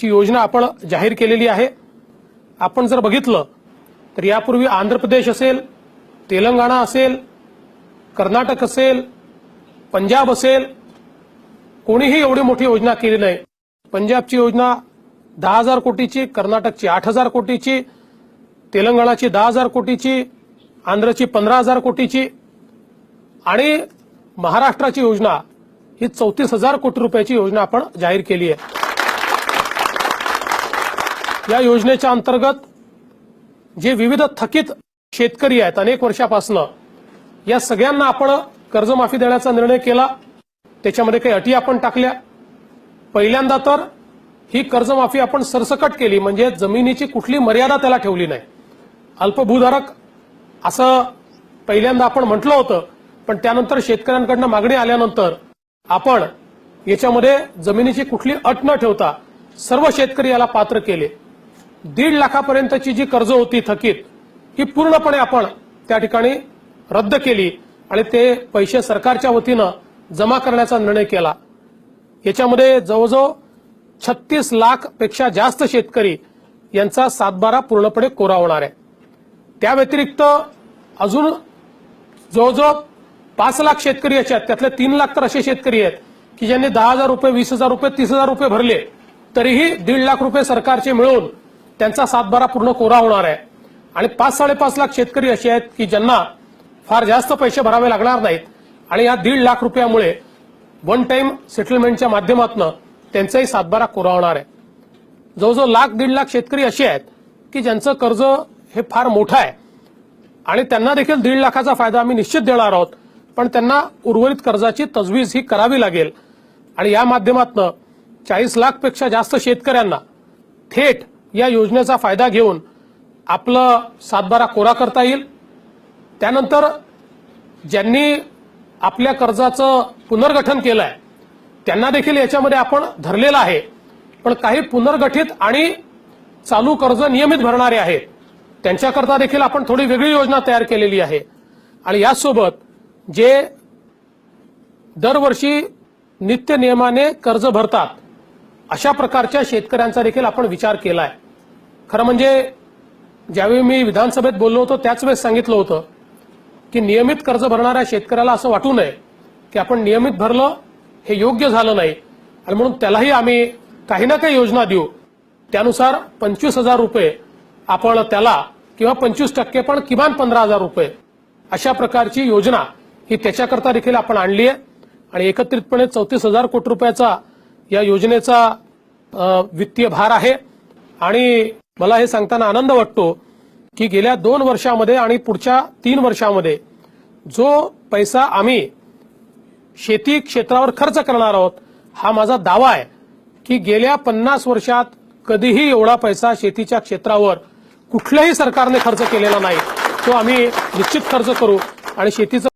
ची योजना आपण जाहीर केलेली आहे. आपण जर बघितलं तर यापूर्वी आंध्र प्रदेश असेल तेलंगणा असेल कर्नाटक असेल पंजाब असेल कोणीही एवढी मोठी योजना केली नाही. पंजाबची योजना दहा हजार कोटीची कर्नाटकची आठ हजार कोटीची तेलंगणाची दहा हजार कोटीची आंध्रची पंधरा हजार कोटीची आणि महाराष्ट्राची योजना ही चौतीस हजार कोटी रुपयाची योजना आपण जाहीर केली आहे. या योजनेच्या अंतर्गत जे विविध थकीत शेतकरी आहेत अनेक वर्षापासनं या सगळ्यांना आपण कर्जमाफी देण्याचा निर्णय केला. त्याच्यामध्ये काही अटी आपण टाकल्या. पहिल्यांदा तर ही कर्जमाफी आपण सरसकट केली म्हणजे जमिनीची कुठली मर्यादा त्याला ठेवली नाही. अल्पभूधारक असं पहिल्यांदा आपण म्हटलं होतं पण त्यानंतर शेतकऱ्यांकडनं मागणी आल्यानंतर आपण याच्यामध्ये जमिनीची कुठली अट न ठेवता सर्व शेतकरी याला पात्र केले. दीड लाखापर्यंतची जी कर्ज होती थकीत ही पूर्णपणे आपण त्या ठिकाणी रद्द केली आणि ते पैसे सरकारच्या वतीनं जमा करण्याचा निर्णय केला. याच्यामध्ये जवळजवळ छत्तीस लाखपेक्षा जास्त शेतकरी यांचा सातबारा पूर्णपणे कोरा होणार आहे. त्या व्यतिरिक्त अजून जवळजवळ पाच लाख शेतकरी याच्यात त्यातले तीन लाख तर असे शेतकरी आहेत की ज्यांनी दहा हजार रुपये वीस हजार रुपये तीस हजार रुपये भरले तरीही दीड लाख रुपये सरकारचे मिळून त्यांचा सातबारा पूर्ण कोरा होणार आहे. आणि पाच साडेपाच लाख शेतकरी असे आहेत की ज्यांना फार जास्त पैसे भरावे लागणार नाहीत. आणि या दीड लाख रुपयामुळे वन टाइम सेटलमेंटच्या माध्यमातून त्यांचाही सातबारा कोरा होणार आहे. जवळजवळ लाख दीड लाख शेतकरी असे आहेत की ज्यांचं कर्ज हे फार मोठं आहे. आणि त्यांना देखील दीड लाखाचा फायदा आम्ही निश्चित देणार आहोत. पण त्यांना उर्वरित कर्जाची तजवीज ही करावी लागेल. आणि या माध्यमातून चाळीस लाखपेक्षा जास्त शेतकऱ्यांना थेट या योजनेचा फायदा घेऊन आपलं सातबारा कोरा करता येईल. त्यानंतर ज्यांनी आपल्या कर्जाचं पुनर्गठन केलं आहे त्यांना देखील याच्यामध्ये आपण धरलेलं आहे. पण काही पुनर्गठित आणि चालू कर्ज नियमित भरणारे आहेत त्यांच्याकरता देखील आपण थोडी वेगळी योजना तयार केलेली आहे. आणि यासोबत जे दरवर्षी नित्य नियमाने कर्ज भरतात अशा प्रकारच्या शेतकऱ्यांचा देखील आपण विचार केला आहे खरं म्हणजे ज्यावेळी मी विधानसभेत बोललो होतो त्याच वेळेस सांगितलं होतं की नियमित कर्ज भरणाऱ्या शेतकऱ्याला असं वाटू नये की आपण नियमित भरलं हे योग्य झालं नाही. आणि म्हणून त्यालाही आम्ही काही ना काही योजना देऊ. त्यानुसार पंचवीस हजार रुपये आपण त्याला किंवा पंचवीस टक्के पण किमान पंधरा हजार रुपये अशा प्रकारची योजना ही त्याच्याकरता देखील आपण आणली आहे. आणि एकत्रितपणे चौतीस हजार कोटी रुपयाचा या योजनेचा वित्तीय भार आहे. आणि मला हे सांगताना आनंद वाटतो की गेल्या दोन वर्षामध्ये आणि पुढच्या तीन वर्षामध्ये जो पैसा आम्ही शेती क्षेत्रावर खर्च करणार आहोत हा माझा दावा आहे की गेल्या पन्नास वर्षात कधीही एवढा पैसा शेतीच्या क्षेत्रावर कुठल्याही सरकारने खर्च केलेला नाही. तो आम्ही निश्चित खर्च करू आणि शेतीचं